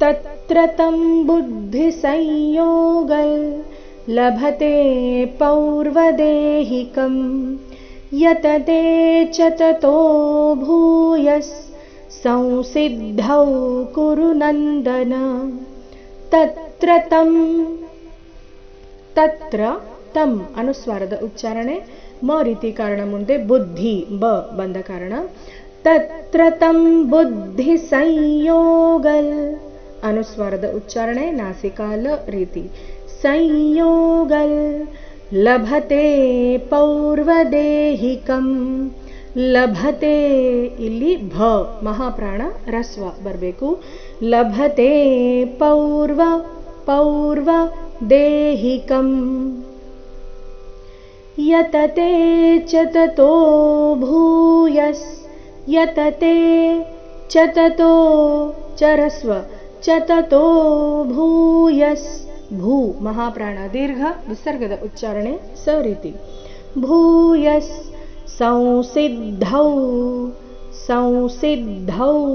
तत्र तं बुद्धिसंयोगल् लभते पौर्वदेहिकं यतते च ततो भूयस् संसिद्धौ कुरु नन्दन तत्र तं ತತ್ರ ತಮ್ ಅನುಸ್ವಾರದ ಉಚ್ಚಾರಣೆ ಮ ರೀತಿ ಕಾರಣ ಮುಂದೆ ಬುದ್ಧಿ ಬ ಬಂದ ಕಾರಣ ತತ್ರ ತಂ ಬುದ್ಧಿ ಸಂಯೋಗಲ್ ಅನುಸ್ವಾರದ ಉಚ್ಚಾರಣೆ ನಾಸಿಕಾಲ ರೀತಿ ಸಂಯೋಗಲ್ ಲಭತೆ ಪೌರ್ವದೇಹಿಕಂ ಲಭತೆ ಇಲ್ಲಿ ಭ ಮಹಾಪ್ರಾಣ ರಸ್ವ ಬರಬೇಕು ಲಭತೆ ಪೌರ್ವ ಪೌರ್ವ देहिकम् यतते च ततो भूयस् यतते च ಚತತೋ ಭೂಯಸ್. ಭೂ, ಮಹಾಪ್ರಾಣ, ದೀರ್ಘ ವಿಸರ್ಗದ ಉಚ್ಚಾರಣೆ, ಸೌರೀತಿ. ಭೂಯಸ್, ಸಂಸಿದ್ಧೌ ಸಂಸಿದ್ಧೌ.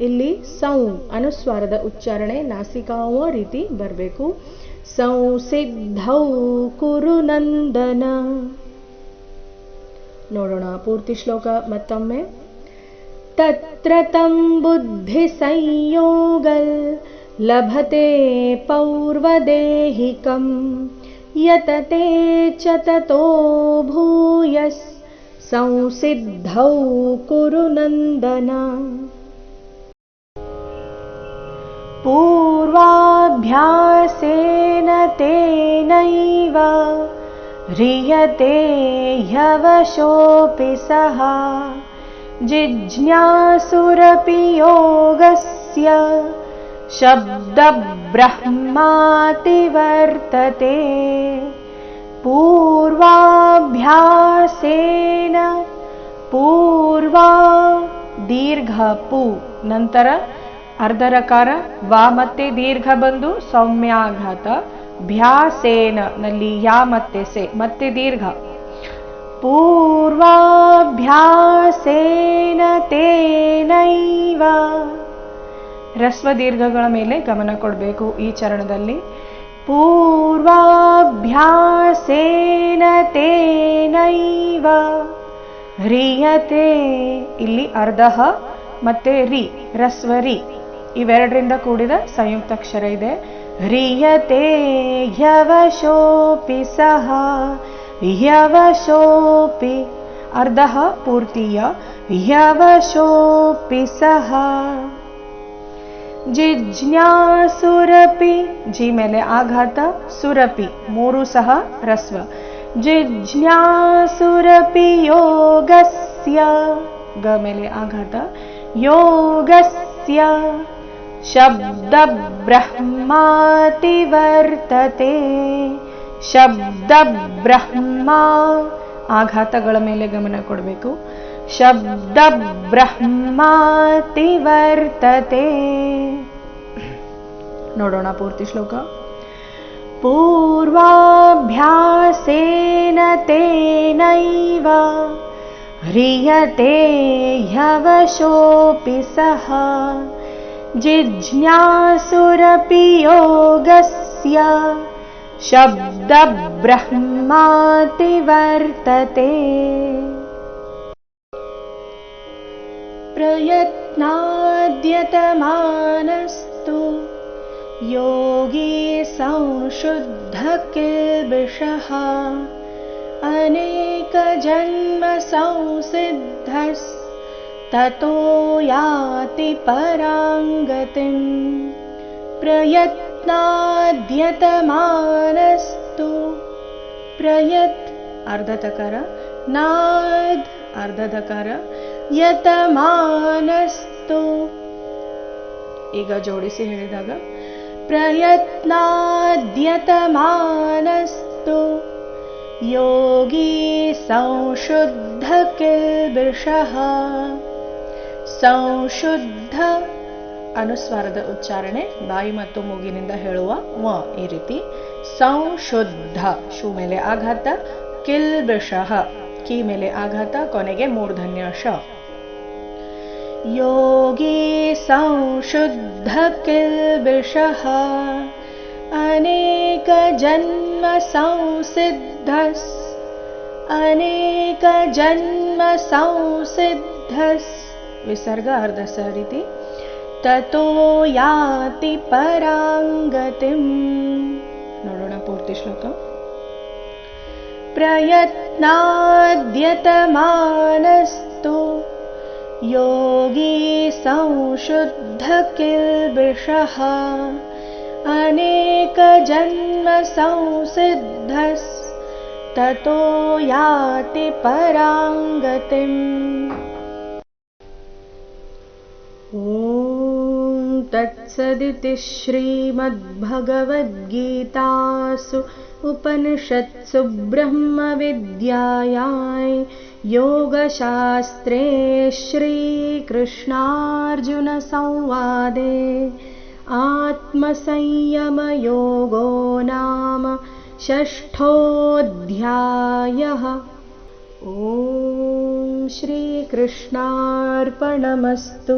ಇಲ್ಲಿ ಸೌ ಅನುಸ್ವಾರದ ಉಚ್ಚಾರಣೆ, ನಾಸಿಕಾವ ರೀತಿ ಬರಬೇಕು. ಸಂಸಿದ್ಧೌ ಕುರುನಂದನ ನೋಡೋಣ, ಪೂರ್ತಿ ಶ್ಲೋಕ ಮತ್ತೊಮ್ಮೆ. तत्र तं बुद्धिसंयोगल् लभते पौर्वदेहिकं। यतते च ततो भूयस् संसिद्धौ कुरु नन्दन। पूर्वाभ्यासेन तेनैव ह्रियते ह्यवशोऽपि सः। जिज्ञासुरपि योगस्य शब्दब्रह्माति वर्तते पूर्वाभ्यासेन पूर्वा दीर्घपु ನಂತರ ಅರ್ಧರಕಾರ ವಾ ಮತ್ತೆ ದೀರ್ಘ ಬಂದು ಸೌಮ್ಯಾಘಾತ ಭ್ಯಾಸೇನ ನಲ್ಲಿ ಯಾ ಮತ್ತೆ ಸೆ ಮತ್ತೆ ದೀರ್ಘ ಪೂರ್ವಾಭ್ಯಾಸೇನ ತೇನೈವ? ರಸ್ವ ದೀರ್ಘಗಳ ಮೇಲೆ ಗಮನ ಕೊಡಬೇಕು ಈ ಚರಣದಲ್ಲಿ. ಪೂರ್ವಾಭ್ಯಾಸೇನ ತೇನೈವ? ಹ್ರಿಯತೆ ಇಲ್ಲಿ ಅರ್ಧ ಮತ್ತೆ ರಿ, ರಸ್ವ ರಿ, ಇವೆರಡರಿಂದ ಕೂಡಿದ ಸಂಯುಕ್ತಾಕ್ಷರ ಇದೆ. ಹ್ರಿಯತೆ ಹ್ಯವಶೋಪಿ ಸಹ ಹ್ಯವಶೋಪಿ ಅರ್ಧ ಪೂರ್ತಿಯ ಹ್ಯವಶೋಪಿ ಸಹ ಜಿಜ್ಞಾಸುರಪಿ ಜಿ ಮೇಲೆ ಆಘಾತ ಸುರಪಿ ಮೂರು ಸಹ ರಸ್ವ ಜಿಜ್ಞಾಸುರಪಿ ಯೋಗಸ್ಯ ಗ ಮೇಲೆ ಆಘಾತ ಯೋಗಸ್ಯ ಶಬ್ದಬ್ರಹ್ಮಾತಿ ವರ್ತತೆ ಶಬ್ದಬ್ರಹ್ಮ ಆಘಾತಗಳ ಮೇಲೆ ಗಮನ ಕೊಡಬೇಕು ಶಬ್ದಬ್ರಹ್ಮಾತಿ ವರ್ತತೆ ನೋಡೋಣ ಪೂರ್ತಿ ಶ್ಲೋಕ पूर्वाभ्यासेन तेनैव ह्रियते ह्यवशोऽपि सः जिज्ञासुरपि योगस्य शब्दब्रह्माति वर्तते प्रयत्नाद्यतमानस्तु। योगी संशुद्धकिल्बिषः अनेकजन्मसंसिद्धस्ततो याति पराङ्गतिम् प्रयत्नाद्यतमानस्तु प्रयत् अर्धतकर नाद् अर्धदकर ಯತಮಾನಸ್ತು ಈಗ ಜೋಡಿಸಿ ಹೇಳಿದಾಗ ಪ್ರಯತ್ನಾದ್ಯತಮಾನಸ್ತು ಯೋಗಿ ಸಂಶುದ್ಧ ಕಿಲ್ಬಿಷಃ ಸಂಶುದ್ಧ ಅನುಸ್ವಾರದ ಉಚ್ಚಾರಣೆ ಬಾಯಿ ಮತ್ತು ಮೂಗಿನಿಂದ ಹೇಳುವ ವ ಈ ರೀತಿ. ಸಂಶುದ್ಧ ಶೂ ಮೇಲೆ ಆಘಾತ ಕಿಲ್ಬಿಷಃ ಕಿ ಮೇಲೆ ಆಘಾತ, ಕೊನೆಗೆ ಮೂರ್ಧನ್ಯ ಶ. ಯೋಗಿ ಸಂಶುದ್ಧ ಕಿಲ್ಬಿಷಃ ಅನೇಕ ಜನ್ಮ ಸಂಸಿದ್ಧ ಅನೇಕ ಜನ್ಮ ಸಂಸಿದ್ಧ ವಿಸರ್ಗ ಅರ್ಧ ಸರಿತಿ ರೀತಿ. ततो याति पराङ्गतिम्। नोडोण पूर्तिश्लोकम् प्रयत्नाद्यतमानस्तु। योगी संशुद्धकिल्बिषः। अनेकजन्मसंसिद्धस्। ततो याति पराङ्गतिम् तत्सदिति श्रीमद्भगवद्गीतासु उपनिषत्सु ब्रह्मविद्यायां योगशास्त्रे श्रीकृष्णार्जुनसंवादे आत्मसंयमयोगो नाम षष्ठोऽध्यायः। ॐ श्रीकृष्णार्पणमस्तु